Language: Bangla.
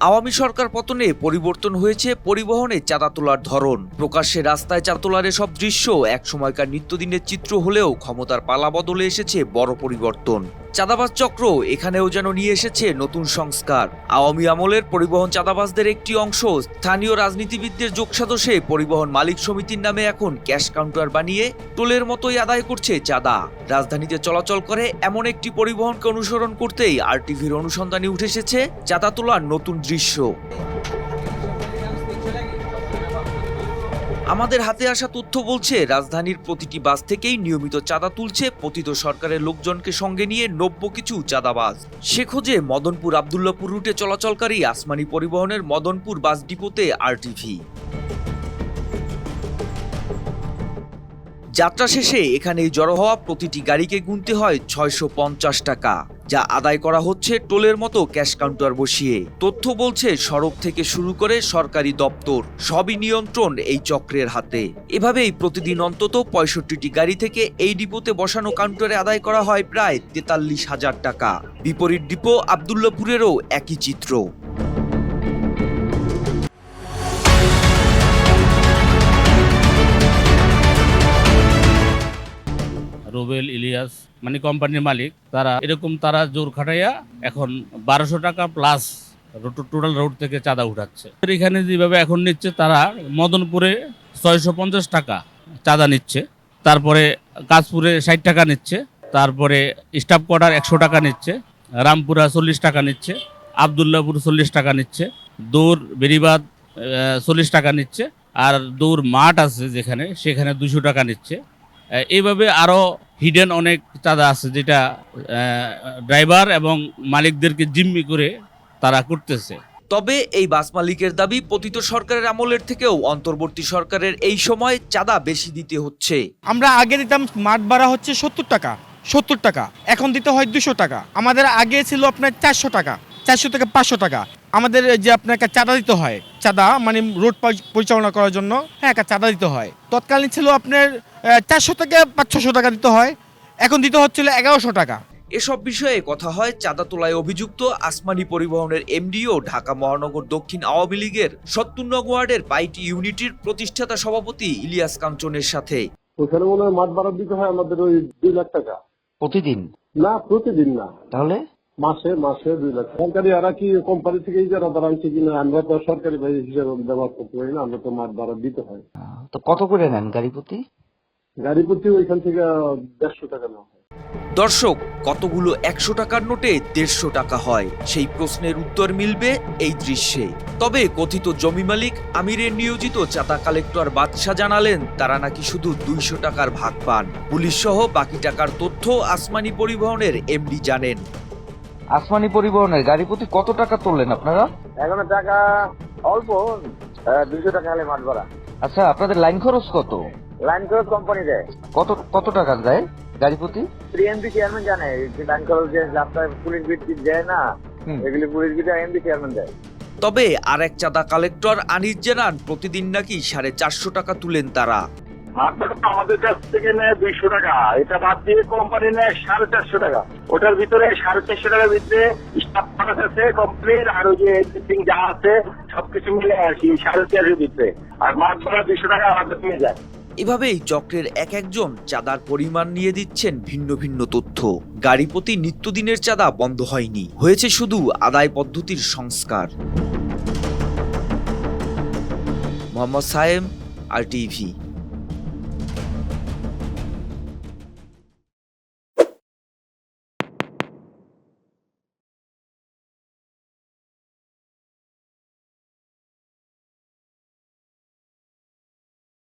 আওয়ামী সরকার পতনে পরিবর্তন হয়েছে পরিবহনে চাঁদা তোলার ধরন। প্রকাশ্যে রাস্তায় চাঁদা তোলার এসব দৃশ্য এক সময়কার নিত্যদিনের চিত্র হলেও ক্ষমতার পালা বদলে এসেছে বড় পরিবর্তন। চাঁদাবাজ চক্র এখানেও যেন নিয়ে এসেছে নতুন সংস্কার। আওয়ামী আমলের পরিবহন চাঁদাবাজদের একটি অংশ, স্থানীয় রাজনীতিবিদদের যোগসাদশে পরিবহন মালিক সমিতির নামে এখন ক্যাশ কাউন্টার বানিয়ে টোলের মতোই আদায় করছে চাঁদা। রাজধানীতে চলাচল করে এমন একটি পরিবহনকে অনুসরণ করতেই আরটিভির অনুসন্ধানে উঠে এসেছে চাঁদা তোলার নতুন দৃশ্য। আমাদের হাতে আসা তথ্য বলছে, রাজধানীর প্রতিটি বাস থেকেই নিয়মিত চাঁদা তুলছে পতিত সরকারের লোকজনকে সঙ্গে নিয়ে নব্য কিছু চাঁদাবাজ। সে খোঁজে মদনপুর আবদুল্লাপুর রুটে চলাচলকারী আসমানি পরিবহনের মদনপুর বাস ডিপোতে আরটিভি যাত্রা শেষে এখানেই জড়ো হওয়া প্রতিটি গাড়িকে গুনতে হয় ছয়শো পঞ্চাশ টাকা। যা আদায় করা হচ্ছে টোলের মতো ক্যাশ কাউন্টার বসিয়ে। তথ্য বলছে, সড়ক থেকে শুরু করে সরকারি দপ্তর সবই নিয়ন্ত্রণ এই চক্রের হাতে। এভাবেই প্রতিদিন অন্তত পঁয়ষট্টিটি গাড়ি থেকে এই ডিপোতে বসানো কাউন্টারে আদায় করা হয় প্রায় তেতাল্লিশ হাজার টাকা। বিপরীত ডিপো আবদুল্লাপুরেরও একই চিত্র। রুবেল, ইলিয়াস মানে কোম্পানির মালিক, তারা এরকম তারা জোর খাটাইয়া এখন বারোশো টাকা প্লাস টোটাল রোড থেকে চাঁদা উঠাচ্ছে। এখানে যেভাবে এখন নিচ্ছে, তারা মদনপুরে ছয়শো পঞ্চাশ টাকা চাঁদা নিচ্ছে, তারপরে কাশপুরে ষাট টাকা নিচ্ছে, তারপরে স্টাফ কোয়ার্টার একশো টাকা নিচ্ছে, রামপুরা চল্লিশ টাকা নিচ্ছে, আবদুল্লাপুর চল্লিশ টাকা নিচ্ছে, দৌড় বেরিবাদ চল্লিশ টাকা নিচ্ছে, আর দৌড় মাঠ আছে যেখানে, সেখানে দুশো টাকা নিচ্ছে। এইভাবে আরও হিডেন অনেক চাঁদা আছে যেটা ড্রাইভার এবং মালিকদেরকে জিম্মি করে তারা করতেছে। তবে এই বাস মালিকের দাবি পতিত সরকারের আমলের থেকেও অন্তর্বর্তী সরকারের এই সময় চাঁদা বেশি দিতে হচ্ছে। আমরা আগে দিতাম মাঠ ভাড়া হচ্ছে সত্তর টাকা সত্তর টাকা এখন দিতে হয় দুশো টাকা। আমাদের আগে ছিল আপনার চারশো টাকা চারশো থেকে পাঁচশো টাকা। আমাদের যে আপনাকে চাঁদা দিতে হয় চাঁদা মানে রোড পরিচালনা করার জন্য হ্যাঁ একটা চাঁদা দিতে হয়। তৎকালীন ছিল আপনার চারশো থেকে পাঁচশোশো টাকা দিতে হয় এখন দিতে হচ্ছিল এগারোশো টাকা। এসব বিষয়ে কথা হয় চাঁদা তোলায় অভিযুক্ত আসমানি পরিবহনের এমডিও ঢাকা মহানগর দক্ষিণ আওয়ামী লীগের সত্তর নং ওয়ার্ডের পাইটি ইউনিটির প্রতিষ্ঠাতা সভাপতি ইলিয়াস কাঞ্চনের সাথে। ওখানে মনে হয় মাঠ ভাড়া দিতে হয় আমাদের ওই দুই লাখ টাকা। প্রতিদিন? না প্রতিদিন না। তাহলে? মাসে মাসে দুই লাখ সরকারি এরা কি কোম্পানি থেকে ইজারা দ্বারা আনছে কিনা আমরা তো সরকারি হিসেবে ব্যবহার করতে পারি না আমরা তো মাঠ ভাড়া দিতে হয়। তো কত করে নেন গাড়ি প্রতি? গাড়ি প্রতি ওইখান থেকে দেড়শো টাকা নেওয়া হয়। দর্শক কতগুলো একশো টাকার নোটে দেড়শো টাকা হয়? সেই প্রশ্নের উত্তর মিলবে এই দৃশ্যে। তবে কথিত জমি মালিক আমিরের নিয়োজিত চাঁদা কালেক্টর বাদশাহ জানালেন তারা নাকি শুধু দুইশো টাকার ভাগ পান। পুলিশ সহ বাকি টাকার তথ্য আসমানি পরিবহনের এমডি জানেন। আসমানি পরিবহনের গাড়ি প্রতি কত টাকা তুললেন আপনারা? এখন টাকা অল্প দুশো টাকা হলে মাঠ ভাড়া। আচ্ছা আপনাদের লাইন খরচ কত? লাইন খরচ কোম্পানি দেয়। কত কত টাকা যায় গাড়ি প্রতি? এমপি চেয়ারম্যান জানে যে লাইন ক্রস যে রাস্তায় পুলিশ বিট দেয় না। এগুলি পুলিশ বিট এমপি চেয়ারম্যান দেয়। তবে আর এক চাঁদা কালেক্টর আনিস জানান প্রতিদিন নাকি সাড়ে চারশো টাকা তুলেন তারা। আমাদের কাছ থেকে নেয় দুইশো টাকা। এটা বাদ দিয়ে কোম্পানি নেয় সাড়ে চারশো টাকা। ওটার ভিতরে সাড়ে চারশো টাকার ভিতরে স্টাফ খরচ আছে কোম্পানির আর ওই যে যা আছে, সবকিছু মিলে আর কি, সাড়ে ভিতরে। আর মাছ ধরা দুইশো টাকা আমাদের নিয়ে যায়। এভাবেই চক্রের এক একজন চাঁদার পরিমাণ নিয়ে দিচ্ছেন ভিন্ন ভিন্ন তথ্য। গাড়ি প্রতি নিত্যদিনের চাঁদা বন্ধ হয়নি। হয়েছে শুধু আদায় পদ্ধতির সংস্কার। মোহাম্মদ সায়েম আর টিভি